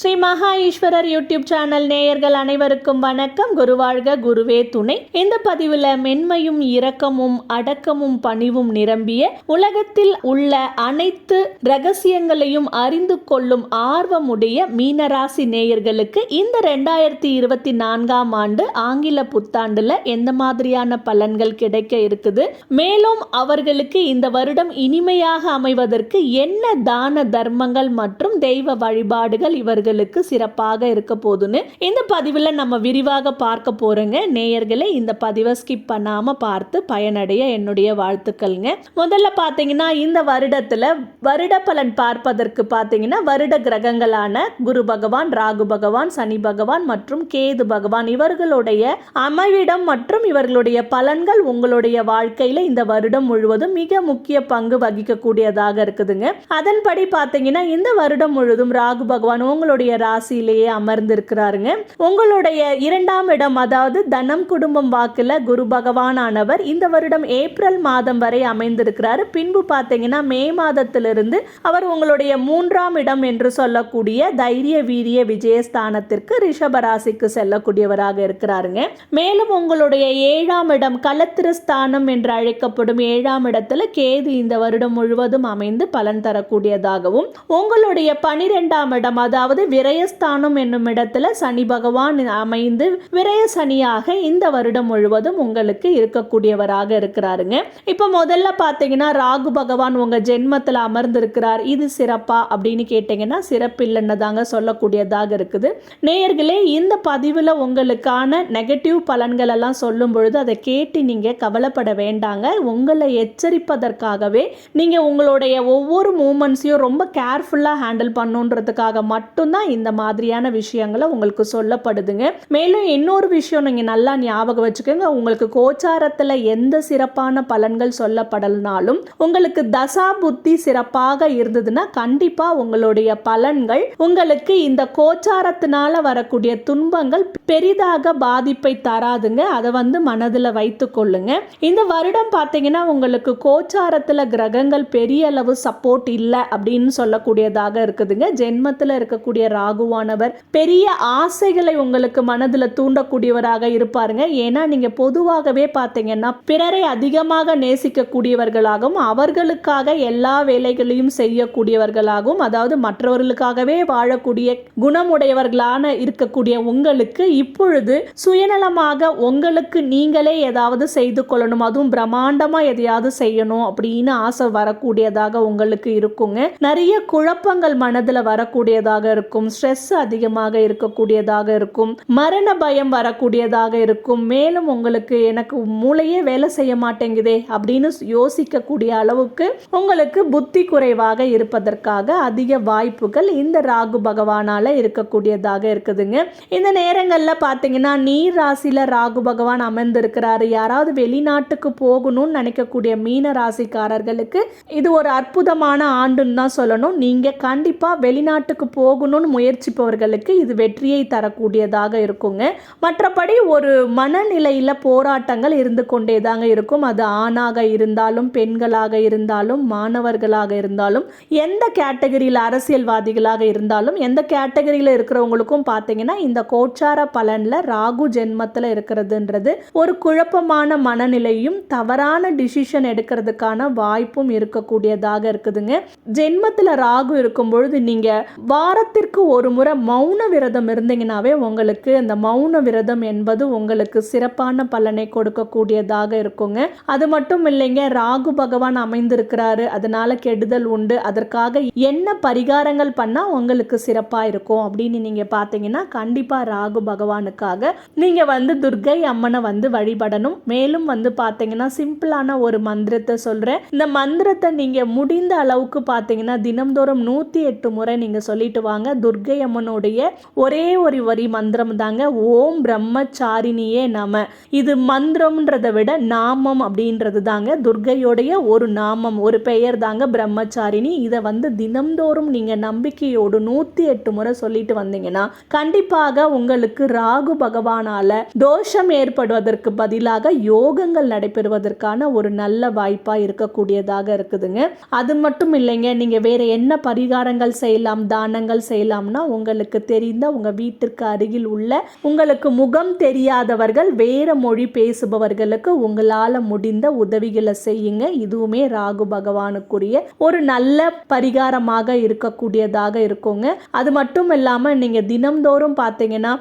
ஸ்ரீ மகா Eswarar YouTube channel நேயர்கள் அனைவருக்கும் வணக்கம். குருவாழ்க குருவே துணை. இந்த பதிவில் மென்மையும் இரக்கமும் அடக்கமும் பணிவும் நிரம்பிய உலகத்தில் உள்ள அனைத்து ரகசியங்களையும் அறிந்து கொள்ளும் ஆர்வமுடைய மீனராசி நேயர்களுக்கு இந்த ரெண்டாயிரத்தி இருபத்தி நான்காம் ஆண்டு ஆங்கில புத்தாண்டுல எந்த மாதிரியான பலன்கள் கிடைக்க இருக்குது? மேலும் அவர்களுக்கு இந்த வருடம் இனிமையாக அமைவதற்கு என்ன தான தர்மங்கள் மற்றும் தெய்வ வழிபாடுகள் இவர்கள் இவர்களுக்கு சிறப்பாக இருக்க போதுன்னு இந்த பதிவில் நம்ம விரிவாக பார்க்க போறோங்க. நேயர்களே இந்த பதிவை ஸ்கிப் பண்ணாம பார்த்து பயனடைய என்னுடைய வாழ்த்துக்கள்ங்க. முதல்ல பார்த்தீங்கன்னா இந்த வருடத்தில் வருட பலன் பார்ப்பதற்கு பார்த்தீங்கன்னா வருட கிரகங்களான குரு பகவான் ராகு பகவான் சனி பகவான் மற்றும் கேது பகவான் இவர்களுடைய அமைவிடம் மற்றும் இவர்களுடைய பலன்கள் உங்களுடைய வாழ்க்கையில இந்த வருடம் முழுவதும் மிக முக்கிய பங்கு வகிக்கக்கூடியதாக இருக்குதுங்க. அதன்படி பார்த்தீங்கன்னா இந்த வருடம் முழுவதும் ராகு பகவான் உங்களுடைய ராசியிலேயே அமர்ந்திருக்கிறாருங்க. உங்களுடைய இரண்டாம் இடம் அதாவது தனம் குடும்பம் வாக்குல குரு பகவான் ஆனவர் இந்த வருடம் ஏப்ரல் மாதம் வரை அமைந்திருக்கிறாரு. பின்பு பார்த்தீங்கன்னா மே மாதத்திலிருந்து அவர் உங்களுடைய மூன்றாம் இடம் என்று சொல்லக்கூடிய தைரிய வீரிய விஜயஸ்தானத்திற்கு ரிஷப ராசிக்கு செல்லக்கூடியவராக இருக்கிறாருங்க. மேலும் உங்களுடைய ஏழாம் இடம் கலத்திரஸ்தானம் என்று அழைக்கப்படும் ஏழாம் இடத்துல கேது இந்த வருடம் முழுவதும் அமைந்து பலன் தரக்கூடியதாகவும் உங்களுடைய பனிரெண்டாம் இடம் அதாவது விரயஸ்தானம் என்னும் இடத்துல சனி பகவான் அமைந்து விரய சனியாக இந்த வருடம் முழுவதும் உங்களுக்கு இருக்கக்கூடியவராக இருக்கிறாருங்க. இப்போ முதல்ல பார்த்தீங்கன்னா ராகு பகவான் உங்கள் ஜென்மத்தில் அமர்ந்திருக்கிறார். இது சிறப்பா அப்படின்னு கேட்டிங்கன்னா சிறப்பில்லைன்னு தாங்க சொல்லக்கூடியதாக இருக்குது. நேயர்களே இந்த பதிவில் உங்களுக்கான நெகட்டிவ் பலன்கள் எல்லாம் சொல்லும் பொழுது அதை கேட்டு நீங்கள் கவலைப்பட வேண்டாங்க. உங்களை எச்சரிப்பதற்காகவே நீங்கள் உங்களுடைய ஒவ்வொரு மூமெண்ட்ஸையும் ரொம்ப கேர்ஃபுல்லாக ஹேண்டில் பண்ணுன்றதுக்காக மட்டும்தான் இந்த மாதிரியான விஷயங்களை உங்களுக்கு சொல்லப்படுதுங்க. மேலும் இன்னொரு விஷயம் நீங்கள் நல்லா ஞாபகம் வச்சுக்கோங்க. உங்களுக்கு கோச்சாரத்தில் எந்த சிறப்பான பலன்கள் சொல்லப்படலனாலும் உங்களுக்கு தசா புத்தி சிறப்பாக இருந்ததுன்னா கண்டிப்பாக உங்களுடைய பலன்கள் உங்களுக்கு இந்த கோச்சாரத்தினால வரக்கூடிய துன்பங்கள் பெரிதாக பாதிப்பை தராதுங்க. அதை வந்து மனதில் வைத்து கொள்ளுங்க. இந்த வருடம் பார்த்தீங்கன்னா உங்களுக்கு கோச்சாரத்தில் கிரகங்கள் பெரிய அளவு சப்போர்ட் இல்லை அப்படின்னு சொல்லக்கூடியதாக இருக்குதுங்க. ஜென்மத்தில் இருக்கக்கூடிய ராகுவானவர். பெரிய ஆசைகளை உங்களுக்கு மனதில் தூண்டக்கூடியவராக இருப்பாருங்க. ஏன்னா நீங்கள் பொதுவாகவே பார்த்தீங்கன்னா பிறரை அதிகமாக நேசிக்கக்கூடியவர்களாகவும் அவர்களுக்காக எல்லா வேலைகளையும் செய்யக்கூடியவர்களாகவும் அதாவது மற்றவர்களுக்காகவே வாழக்கூடிய குணமுடையவர்களான இருக்கக்கூடிய உங்களுக்கு இப்பொழுது சுயநலமாக உங்களுக்கு நீங்களே ஏதாவது செய்து கொள்ளணும். அதுவும் பிரம்மாண்டமாக எதையாவது செய்யணும் அப்படின்னு ஆசை வரக்கூடியதாக உங்களுக்கு இருக்குங்க. நிறைய குழப்பங்கள் மனதில் வரக்கூடியதாக இருக்கும். ஸ்ட்ரெஸ் அதிகமாக இருக்கக்கூடியதாக இருக்கும். மரண பயம் வரக்கூடியதாக இருக்கும். மேலும் உங்களுக்கு எனக்கு மூளையே வேலை செய்ய மாட்டேங்குதே அப்படின்னு யோசிக்கக்கூடிய அளவுக்கு உங்களுக்கு புத்தி குறைவாக இருப்பதற்காக அதிக வாய்ப்புகள் இந்த ராகு பகவானால இருக்கக்கூடியதாக இருக்குதுங்க. இந்த நேரங்களில் பார்த்தீங்கன்னா நீர் ராசியில் ராகு பகவான் அமர்ந்திருக்கிறாரு. யாராவது வெளிநாட்டுக்கு போகணும்னு நினைக்கக்கூடிய மீன ராசிக்காரர்களுக்கு இது ஒரு அற்புதமான ஆண்டுன்னு தான் சொல்லணும். நீங்கள் கண்டிப்பாக வெளிநாட்டுக்கு போகணும்னு முயற்சிப்பவர்களுக்கு இது வெற்றியை தரக்கூடியதாக இருக்குங்க. மற்றபடி ஒரு மனநிலையில் போராட்டங்கள் இருந்து கொண்டே தாங்க இருக்கும். அது ஆணாக இருந்தாலும் பெண்களாக இருந்தாலும் மாணவர்களாக இருந்தாலும் எந்த கேட்டகரியில் அரசியல்வாதிகளாக இருந்தாலும் எந்த கேட்டகரியில் இருக்கிறவங்களுக்கும் பார்த்தீங்கன்னா இந்த கோச்சார பலனில் ராகு ஜென்மத்தில் இருக்கிறதுன்றது ஒரு குழப்பமான மனநிலையும் தவறான டிசிஷன் எடுக்கிறதுக்கான வாய்ப்பும் இருக்கக்கூடியதாக இருக்குதுங்க. ஜென்மத்தில் ராகு இருக்கும் பொழுது நீங்கள் வாரத்திற்கு ஒரு முறை மௌன விரதம் இருந்தீங்கன்னாவே உங்களுக்கு அந்த மௌன விரதம் என்பது உங்களுக்கு சிறப்பான பலனை கொடுக்கக்கூடியதாக இருக்குங்க. அது மட்டும் இல்லைங்க ராகு பகவான் அமைந்திருக்கிறாரு அதனால கெடுதல் உண்டு. அதற்காக என்ன பரிகாரங்கள் பண்ணால் உங்களுக்கு சிறப்பாக இருக்கும் அப்படின்னு நீங்கள் பார்த்தீங்கன்னா கண்டிப்பாக ராகு பகவானுக்காக நீங்கள் வந்து துர்கை அம்மனை வந்து வழிபடணும். மேலும் வந்து பார்த்தீங்கன்னா சிம்பிளான ஒரு மந்திரத்தை சொல்கிறேன் இந்த மந்திரத்தை நீங்கள் முடிந்த அளவுக்கு பார்த்தீங்கன்னா தினம்தோறும் நூற்றி எட்டு முறை நீங்கள் சொல்லிட்டு வாங்க. துர்கை அம்மனுடைய ஒரே ஒரு வரி மந்திரம் தாங்க ஓம் பிரம்மச்சாரிணியே நம இது மந்திரம்ன்றதை விட நாமம் அப்படின்றது தாங்க துர்கையோடைய ஒரு நாமம் ஒரு பெயர் தாங்க பிரம்மச்சாரிணி. இதை வந்து தினம்தோறும் நீங்கள் நம்பிக்கையோடு நூற்றி எட்டு முறை சொல்லிட்டு வந்தீங்கன்னா கண்டிப்பாக உங்களுக்கு ராகு பகவானால தோஷம் ஏற்படுவதற்கு பதிலாக யோகங்கள் நடைபெறுவதற்கான ஒரு நல்ல வாய்ப்பா இருக்கக்கூடியதாக இருக்குதுங்க. அது மட்டும் இல்லைங்க நீங்க வேற என்ன பரிகாரங்கள் செய்யலாம் தானங்கள் செய்யலாம் செய்யலாம்னா உங்களுக்கு தெரிந்த உங்க வீட்டிற்கு அருகில் உள்ள உங்களுக்கு முகம் தெரியாதவர்கள் வேற மொழி பேசுபவர்களுக்கு உங்களால முடிந்த உதவிகளை செய்யுங்க. இதுவுமே ராகு பகவானுக்குரிய ஒரு நல்ல பரிகாரமாக இருக்கக்கூடியதாக இருக்குங்க. அது மட்டும் இல்லாம நீங்க தினம்தோறும் பார்த்தீங்கன்னா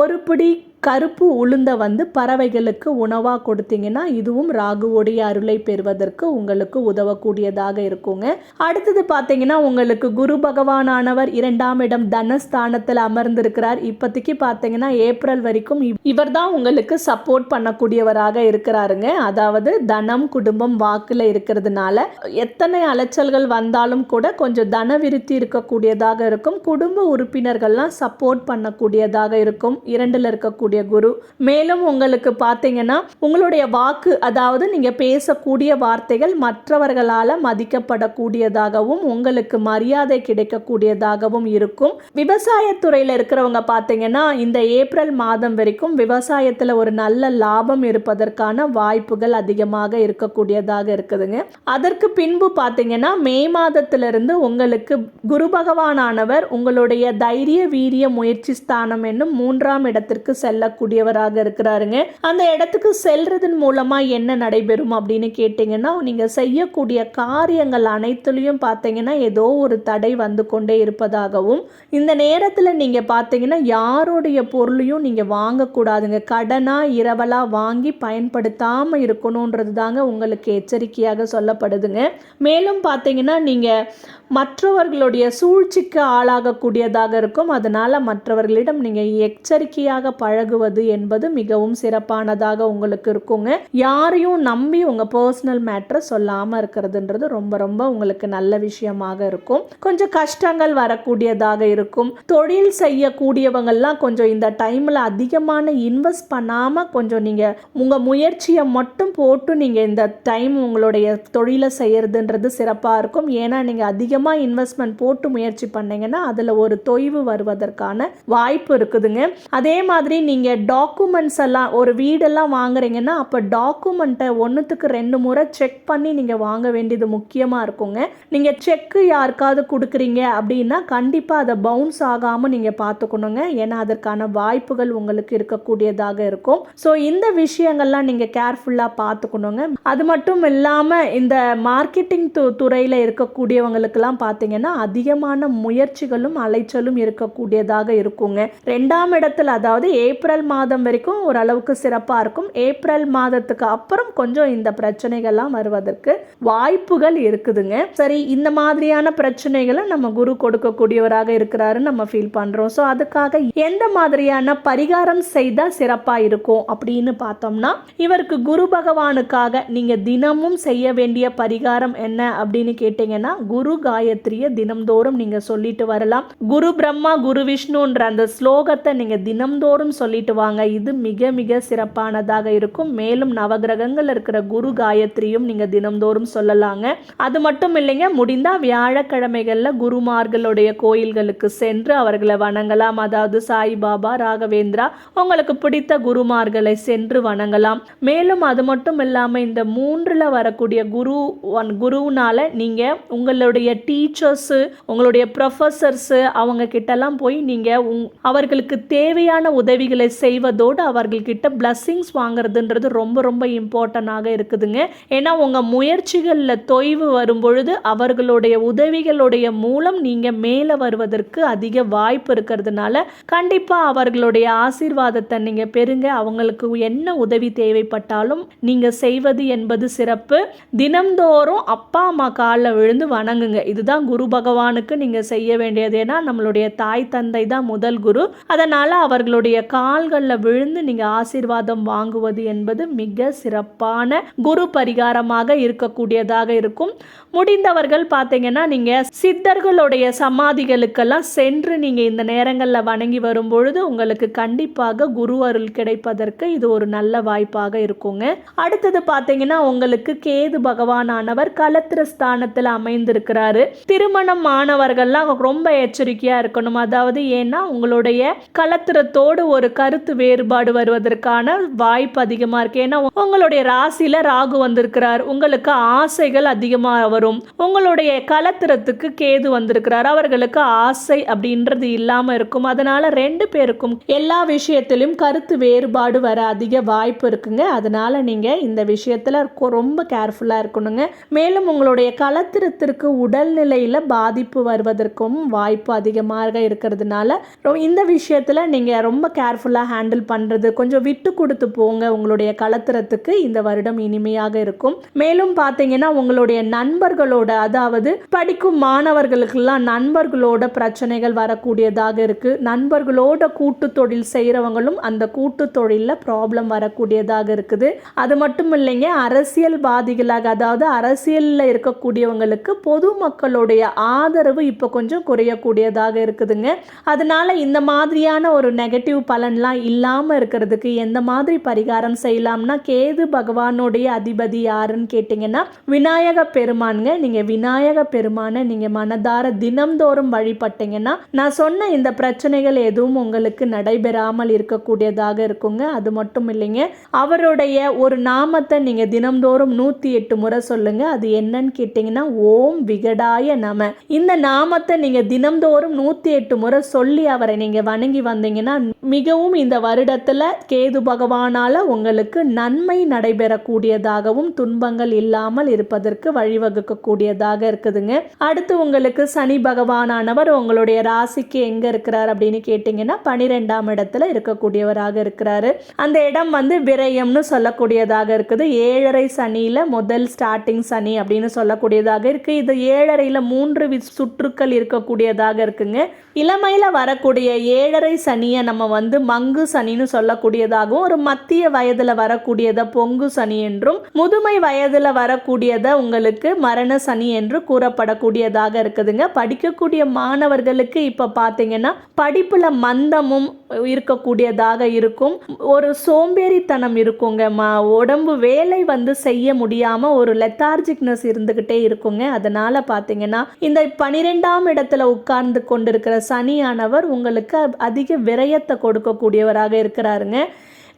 ஒரு பிடி கருப்பு உளுந்தை வந்து பறவைகளுக்கு உணவாக கொடுத்தீங்கன்னா இதுவும் ராகுவோடைய அருளை பெறுவதற்கு உங்களுக்கு உதவக்கூடியதாக இருக்குங்க. அடுத்தது பார்த்தீங்கன்னா உங்களுக்கு குரு பகவானானவர் இரண்டாம் இடம் தனஸ்தானத்தில் அமர்ந்திருக்கிறார். இப்போதைக்கு பார்த்தீங்கன்னா ஏப்ரல் வரைக்கும் இவர் தான் உங்களுக்கு சப்போர்ட் பண்ணக்கூடியவராக இருக்கிறாருங்க. அதாவது தனம் குடும்பம் வாக்கில் இருக்கிறதுனால எத்தனை அலைச்சல்கள் வந்தாலும் கூட கொஞ்சம் தன விருத்தி இருக்கக்கூடியதாக இருக்கும். குடும்ப உறுப்பினர்கள்லாம் சப்போர்ட் பண்ணக்கூடியதாக இருக்கும். இரண்டில் இருக்கக்கூடிய குரு. மேலும் உங்களுக்கு பார்த்தீங்கன்னா உங்களுடைய வாக்கு அதாவது நீங்க பேசக்கூடிய வார்த்தைகள் மற்றவர்களால மதிக்கப்படக்கூடியதாகவும் உங்களுக்கு மரியாதை கிடைக்கக்கூடியதாகவும் இருக்கும். விவசாயத்துறையில இருக்கிறவங்க பார்த்தீங்கன்னா இந்த ஏப்ரல் மாதம் வரைக்கும் விவசாயத்துல ஒரு நல்ல லாபம் இருப்பதற்கான வாய்ப்புகள் அதிகமாக இருக்கக்கூடியதாக இருக்குதுங்க. அதற்கு பின்பு பார்த்தீங்கன்னா மே மாதத்திலிருந்து உங்களுக்கு குரு பகவானானவர் உங்களுடைய தைரிய வீரிய முயற்சி ஸ்தானம் என்னும் மூன்றாம் இடத்திற்கு செல்லக்கூடியவராக இருக்கிறாருங்க. அந்த இடத்துக்கு செல்றதன் மூலமா என்ன நடைபெறும் அப்படின்னு கேட்டிங்கன்னா நீங்க செய்யக்கூடிய காரியங்கள் அனைத்துலயும் பார்த்தீங்கன்னா ஏதோ ஒரு தடை வந்து கொண்டே இருப்பதாகவும் இந்த நேரத்தில் நீங்கள் பார்த்தீங்கன்னா யாருடைய பொருளையும் நீங்கள் வாங்கக்கூடாதுங்க. கடனாக இரவலாக வாங்கி பயன்படுத்தாமல் இருக்கணுன்றது தாங்க உங்களுக்கு எச்சரிக்கையாக சொல்லப்படுதுங்க. மேலும் பார்த்தீங்கன்னா நீங்கள் மற்றவர்களுடைய சூழ்ச்சிக்கு ஆளாகக்கூடியதாக இருக்கும். அதனால் மற்றவர்களிடம் நீங்கள் எச்சரிக்கையாக பழகுவது என்பது மிகவும் சிறப்பானதாக உங்களுக்கு இருக்குங்க. யாரையும் நம்பி உங்கள் பர்சனல் மேட்ரை சொல்லாமல் இருக்கிறதுன்றது ரொம்ப ரொம்ப உங்களுக்கு நல்ல விஷயமாக இருக்கும். கொஞ்சம் கஷ்டங்கள் வரக்கூடியதாக இருக்கும். தொழில் செய்யக்கூடியவங்கெல்லாம் கொஞ்சம் இந்த டைமில் அதிகமான இன்வெஸ்ட் பண்ணாமல் கொஞ்சம் நீங்கள் உங்கள் முயற்சியை மட்டும் போட்டு நீங்கள் இந்த டைம் உங்களுடைய தொழிலை செய்யறதுன்றது சிறப்பாக இருக்கும். ஏன்னா நீங்கள் அதிகமாக இன்வெஸ்ட்மெண்ட் போட்டு முயற்சி பண்ணீங்கன்னா அதில் ஒரு தொய்வு வருவதற்கான வாய்ப்பு இருக்குதுங்க. அதே மாதிரி நீங்கள் நீங்கள் டாக்குமெண்ட்ஸ் எல்லாம் ஒரு வீடெல்லாம் வாங்குறீங்கன்னா அப்போ டாக்குமெண்ட்டை ஒன்றுத்துக்கு ரெண்டு முறை செக் பண்ணி நீங்கள் வாங்க வேண்டியது முக்கியமாக இருக்குங்க. நீங்கள் செக்கு யாருக்காவது கொடுக்குறீங்க அப்படின்னா கண்டிப்பாக அதை பவுன்ஸ் ஆகாமல் நீங்கள் பார்த்துக்கணுங்க. ஏன்னா அதற்கான வாய்ப்புகள் உங்களுக்கு இருக்கக்கூடியதாக இருக்கும். ஸோ இந்த விஷயங்கள்லாம் நீங்கள் கேர்ஃபுல்லாக பார்த்துக்கணுங்க. அது மட்டும் இல்லாமல் இந்த மார்க்கெட்டிங் து துறையில் இருக்கக்கூடியவங்களுக்கெல்லாம் பார்த்தீங்கன்னா அதிகமான முயற்சிகளும் அலைச்சலும் இருக்கக்கூடியதாக இருக்குங்க. ரெண்டாம் இடத்துல அதாவது ஏப்ரல் மாதம் வரைக்கும் ஓரளவுக்கு சிறப்பாக இருக்கும். ஏப்ரல் மாதத்துக்கு அப்புறம் கொஞ்சம் இந்த பிரச்சனைகள்லாம் வருவதற்கு வாய்ப்புகள் இருக்குதுங்க. சரி இந்த மாதிரியான பிரச்சனைகளை நம்ம குரு கொடுக்கக்கூடியவராக இருக்கிறாருன்னு நம்ம ஃபீல் பண்ணுறோம் ஸோ அதுக்காக எந்த மாதிரியான பரிகாரம் செய்தால் சிறப்பாக இருக்கும் அப்படின்னு பார்த்தோம்னா இவருக்கு குரு பகவானுக்காக நீங்கள் தினமும் செய்ய வேண்டிய பரிகாரம் என்ன அப்படின்னு கேட்டிங்கன்னா குரு காயத்ரியை தினம்தோறும் நீங்கள் சொல்லிட்டு வரலாம். குரு பிரம்மா குரு விஷ்ணுன்ற அந்த ஸ்லோகத்தை நீங்கள் தினம்தோறும் சொல்லிட்டு வாங்க இது மிக மிக சிறப்பானதாக இருக்கும். மேலும் நவகிரகங்கள் இருக்கிற குரு காயத்ரியும் நீங்கள் தினம்தோறும் சொல்லலாங்க. அது மட்டும் இல்லைங்க முடிந்தால் வியாழக்கிழமைகளில் குருமார்களுடைய கோயில்களுக்கு சென்று அவர்களை வணங்கலாம். அதாவது சாய்பாபா ராகவேந்திரா உங்களுக்கு பிடித்த குருமார்களை சென்று வணங்கலாம். மேலும் அது மட்டும் இல்லாமல் இந்த மூன்றில் வரக்கூடிய குரு ஒன் குருவுனால நீங்கள் உங்களுடைய டீச்சர்ஸு உங்களுடைய ப்ரொஃபஸர்ஸு அவங்க கிட்டலாம் போய் நீங்கள் உங் அவர்களுக்கு தேவையான உதவிகளை செய்வதோடு அவர்கள்கிட்ட பிளஸ்ஸிங்ஸ் வாங்குறதுன்றது ரொம்ப ரொம்ப இம்பார்ட்டண்ட்டாக இருக்குதுங்க. ஏன்னா உங்கள் முயற்சிகளில் தொய்வு வரும்பொழுது அவர்களுடைய உதவிகளுடைய மூலம் நீங்கள் மேலே வருவதற்கு அதிக வாய்ப்பு இருக்கிறதுனால கண்டிப்பாக அவர்களுடைய ஆசீர்வாதத்தை நீங்கள் பெறுங்க. அவங்களுக்கு என்ன உதவி தேவைப்பட்டாலும் நீங்கள் செய்வது என்பது சிறப்பு. தினம்தோறும் அப்பா அம்மா காலில் விழுந்து வணங்குங்க. இதுதான் குரு பகவானுக்கு நீங்கள் செய்ய வேண்டியது. ஏன்னா நம்மளுடைய தாய் தந்தை தான் முதல் குரு. அதனால் அவர்களுடைய கால்களில் விழுந்து நீங்கள் ஆசீர்வாதம் வாங்குவது என்பது மிக சிறப்பான குரு பரிகாரமாக இருக்கக்கூடியதாக இருக்கும். முடிந்தவர்கள் பார்த்தீங்கன்னா நீங்கள் சித்தர்களுடைய சமாதிகளுக்கெல்லாம் சென்று நீங்கள் இந்த நேரங்களில் வணங்கி வரும் பொழுது உங்களுக்கு கண்டிப்பாக குரு அருள் கிடைப்பதற்கு இது ஒரு நல்ல வாய்ப்பாக இருக்குங்க. அடுத்தது பார்த்தீங்கன்னா உங்களுக்கு கேது பகவானானவர் கலத்திர ஸ்தானத்தில் அமைந்திருக்கிறாரு. திருமணம் ஆனவர்கள்லாம் ரொம்ப எச்சரிக்கையாக இருக்கணும். அதாவது ஏன்னா உங்களுடைய கலத்திரத்தோடு ஒரு கருத்து வேறுபாடு வருவதற்கான வாய்ப்பு அதிகமாக இருக்கு. ஏன்னா உங்களுடைய ராசியில் ராகு வந்திருக்கிறார். உங்களுக்கு ஆசைகள் அதிகமாக வரும். உங்களுடைய கலத்திரத்துக்கு கேது வந்திருக்கிறார். அவர்களுக்கு ஆசை அப்படின்றது இல்லாமல் இருக்கும். அதனால ரெண்டு பேருக்கும் எல்லா விஷயத்திலும் கருத்து வேறுபாடு வர அதிக வாய்ப்பு இருக்குங்க. அதனால நீங்கள் இந்த விஷயத்தில் ரொம்ப கேர்ஃபுல்லாக இருக்கணுங்க. மேலும் உங்களுடைய கலத்திரத்திற்கு உடல்நிலையில் பாதிப்பு வருவதற்கும் வாய்ப்பு அதிகமாக இருக்கிறதுனால ரொ- இந்த விஷயத்தில் நீங்கள் ரொம்ப கேர்ஃபுல்லாக ஹேண்டில் பண்ணுறது கொஞ்சம் விட்டு கொடுத்து போங்க உங்களுடைய கலத்திரத்துக்கு இந்த வருடம் இனிமையாக இருக்கும். மேலும் பார்த்தீங்கன்னா உங்களுடைய நண்பர்களோட அதாவது படிக்கும் மாணவர்களுக்கெல்லாம் நண்பர்களோட பிரச்சனைகள் வரக்கூடியதாக இருக்கு. நண்பர்களோட கூட்டு தொழில் செய்கிறவங்களும் அந்த கூட்டு தொழிலில் ப்ராப்ளம் வரக்கூடியதாக இருக்குது. அது மட்டும் இல்லைங்க அரசியல்வாதிகளாக அதாவது அரசியலில் இருக்கக்கூடியவங்களுக்கு பொதுமக்களுடைய ஆதரவு இப்போ கொஞ்சம் குறையக்கூடியதாக இருக்குதுங்க. அதனால இந்த மாதிரியான ஒரு நெகட்டிவ் பலன்லாம் இல்லாமல் இருக்கிறதுக்கு எந்த மாதிரி பரிகாரம் செய்யலாம்னா கேது பகவானுடைய அதிபதி யாருன்னு கேட்டிங்கன்னா விநாயக பெருமானுங்க. நீங்கள் விநாயக பெருமானை நீங்கள் மனதார தினம்தோறும் வழிபட்டீங்கன்னா நான் சொன்ன இந்த பிரச்சனைகள் எதுவும் உங்களுக்கு நடைபெறாமல் இருக்கக்கூடியதாக இருக்குங்க. அது மட்டும் இல்லைங்க அவருடைய ஒரு நாமத்தை நீங்கள் தினம்தோறும் நூற்றி எட்டு முறை சொல்லுங்க. அது என்னன்னு கேட்டிங்கன்னா ஓம் விகடாய நம. இந்த நாமத்தை நீங்கள் தினம்தோறும் நூற்றி எட்டு முறை சொல்லி அவரை நீங்கள் வணங்கி வந்தீங்கன்னா மிகவும் இந்த வருடத்தில் கேது பகவானால் உங்களுக்கு நன்மை நடைபெறக்கூடியதாகவும் துன்பங்கள் இல்லாமல் இருப்பதற்கு வழிவகுக்கக்கூடியதாக இருக்குதுங்க. அடுத்து உங்களுக்கு சனி பகவானானவர் உங்களுடைய ராசிக்கு எங்க இருக்கிறார் அப்படின்னு கேட்டிங்கன்னா பனிரெண்டாம் இடத்துல இருக்கக்கூடியவராக இருக்கிறாரு. அந்த இடம் வந்து விரயம்னு சொல்லக்கூடியதாக இருக்குது. ஏழரை சனியில் முதல் ஸ்டார்டிங் சனி அப்படின்னு சொல்லக்கூடியதாக இருக்கு. இது ஏழரையில் மூன்று வி- சுற்றுக்கள் இருக்கக்கூடியதாக இருக்குங்க. இளமையில வரக்கூடிய ஏழரை சனியை நம்ம வந்து மங்கு சனின்னு சொல்லக்கூடியதாகவும் ஒரு மத்திய வயதுல வரக்கூடியதை பொங்கு சனி என்றும் முதுமை வயதுல வரக்கூடியதை உங்களுக்கு மரண சனி என்று கூறப்படக்கூடியதாக இருக்குதுங்க. படிக்கக்கூடிய மாணவர்களுக்கு இப்ப பாத்தீங்கன்னா படிப்புல மந்தமும் இருக்கக்கூடியதாக இருக்கும். ஒரு சோம்பேறித்தனம் இருக்குங்க மா உடம்பு வேலை வந்து செய்ய முடியாம ஒரு லெத்தார்ஜிக்னஸ் இருந்துகிட்டே இருக்குங்க. அதனால பாத்தீங்கன்னா இந்த பனிரெண்டாம் இடத்துல உட்கார்ந்து கொண்டிருக்கிற சனியானவர் உங்களுக்கு அதிக விரயத்தை கூடியவராக இருக்கிறாருங்க.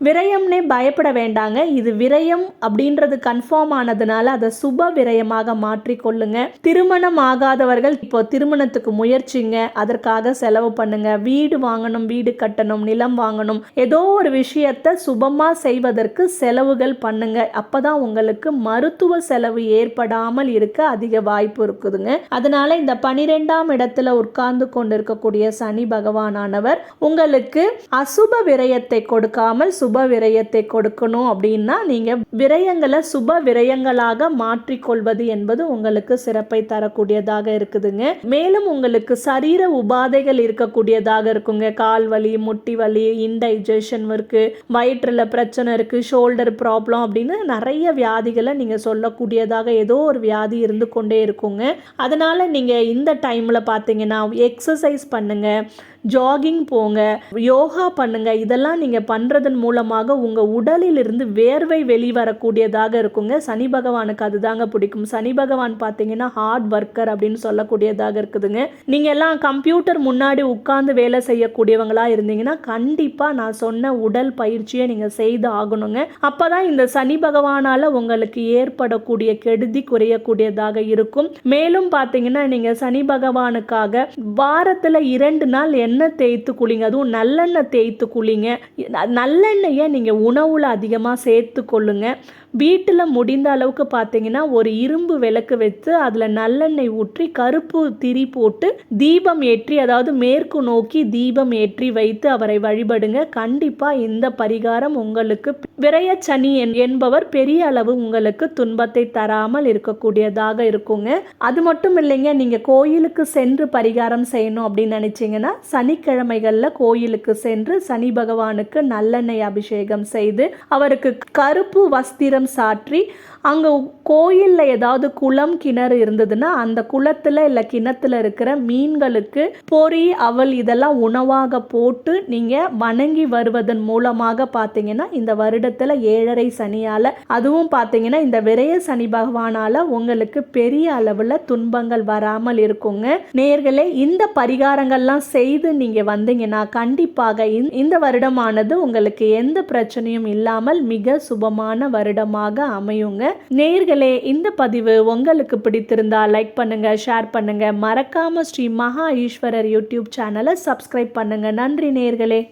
விரயம்னே பயப்பட வேண்டாங்க. இது விரயம் அப்படின்றது கன்ஃபார்ம் ஆனதுனால அதை சுப விரயமாக மாற்றிக்கொள்ளுங்க. திருமணம் ஆகாதவர்கள் இப்போ திருமணத்துக்கு முயற்சிங்க. அதற்காக செலவு பண்ணுங்க. வீடு வாங்கணும் வீடு கட்டணும் நிலம் வாங்கணும். ஏதோ ஒரு விஷயத்த சுபமாக செய்வதற்கு செலவுகள் பண்ணுங்க. அப்பதான் உங்களுக்கு மருத்துவ செலவு ஏற்படாமல் இருக்க அதிக வாய்ப்பு இருக்குதுங்க. அதனால இந்த பனிரெண்டாம் இடத்துல உட்கார்ந்து கொண்டிருக்கக்கூடிய சனி பகவானானவர் உங்களுக்கு அசுப விரயத்தை கொடுக்காமல் சுப சுப விரயத்தை கொடுக்கணும் அப்படின்னா நீங்க விரயங்களை சுப விரயங்களாக மாற்றிக்கொள்வது என்பது உங்களுக்கு சிறப்பை தரக்கூடியதாக இருக்குதுங்க. மேலும் உங்களுக்கு சரீர உபாதைகள் இருக்கக்கூடியதாக இருக்குங்க. கால் வலி முட்டி வலி இன்டைஜஷன் இருக்குது வயிற்றில் பிரச்சனை இருக்கு ஷோல்டர் ப்ராப்ளம் அப்படின்னு நிறைய வியாதிகளை நீங்கள் சொல்லக்கூடியதாக ஏதோ ஒரு வியாதி இருந்து கொண்டே இருக்குங்க. அதனால் நீங்கள் இந்த டைமில் பார்த்தீங்கன்னா எக்ஸசைஸ் பண்ணுங்க ஜாகிங் போங்க யோகா பண்ணுங்க இதெல்லாம் நீங்கள் பண்ணுறதன் மூலம் மூலமாக உங்கள் உடலில் இருந்து வேர்வை வெளிவரக்கூடியதாக இருக்குங்க. சனி பகவானுக்கு அதுதாங்க பிடிக்கும். சனி பகவான் பார்த்தீங்கன்னா ஹார்ட் ஒர்க்கர் அப்படின்னு சொல்லக்கூடியதாக இருக்குதுங்க. நீங்க எல்லாம் கம்ப்யூட்டர் முன்னாடி உட்கார்ந்து வேலை செய்யக்கூடியவங்களா இருந்தீங்கன்னா கண்டிப்பாக நான் சொன்ன உடல் பயிற்சியை நீங்கள் செய்து ஆகணுங்க. அப்பதான் இந்த சனி பகவானால உங்களுக்கு ஏற்படக்கூடிய கெடுதி குறையக்கூடியதாக இருக்கும். மேலும் பார்த்தீங்கன்னா நீங்கள் சனி பகவானுக்காக வாரத்தில் இரண்டு நாள் எண்ணெய் தேய்த்து குளிங்க. அதுவும் நல்லெண்ணெய் தேய்த்து குளிங்க. நல்லெண்ணெய் நீங்க உணவுல அதிகமா சேர்த்து கொள்ளுங்க வீட்டில் முடிந்த அளவுக்கு பார்த்தீங்கன்னா ஒரு இரும்பு விளக்கு வச்சு அதில் நல்லெண்ணெய் ஊற்றி கருப்பு திரி போட்டு தீபம் ஏற்றி அதாவது மேற்கு நோக்கி தீபம் ஏற்றி வைத்து அவரை வழிபடுங்க. கண்டிப்பாக இந்த பரிகாரம் உங்களுக்கு விரையச்சனி என்- என்பவர் பெரிய அளவு உங்களுக்கு துன்பத்தை தராமல் இருக்கக்கூடியதாக இருக்குங்க. அது மட்டும் இல்லைங்க நீங்கள் கோயிலுக்கு சென்று பரிகாரம் செய்யணும் அப்படின்னு நினச்சிங்கன்னா சனிக்கிழமைகளில் கோயிலுக்கு சென்று சனி பகவானுக்கு நல்லெண்ணெய் அபிஷேகம் செய்து அவருக்கு கருப்பு வஸ்திரம் தீர்த்தம் சாற்றி அங்கே கோயிலில் ஏதாவது குளம் கிணறு இருந்ததுன்னா அந்த குளத்தில் இல்லை கிணத்துல இருக்கிற மீன்களுக்கு பொறி அவல் இதெல்லாம் உணவாக போட்டு நீங்கள் வணங்கி வருவதன் மூலமாக பார்த்தீங்கன்னா இந்த வருடத்தில் ஏழரை சனியால் அதுவும் பார்த்தீங்கன்னா இந்த விரய சனி பகவானால் உங்களுக்கு பெரிய அளவில் துன்பங்கள் வராமல் இருக்குங்க. நேர்களே இந்த பரிகாரங்கள்லாம் செய்து நீங்கள் வந்தீங்கன்னா கண்டிப்பாக இந்த வருடமானது உங்களுக்கு எந்த பிரச்சனையும் இல்லாமல் மிக சுபமான வருடமாக அமையுங்க. நேர்களே இந்த பதிவு உங்களுக்கு பிடித்திருந்தா லைக் பண்ணுங்க ஷேர் பண்ணுங்க. மறக்காம ஸ்ரீ மகா ஈஸ்வரர் யூடியூப் சேனலை சப்ஸ்கிரைப் பண்ணுங்க. நன்றி நேர்களே.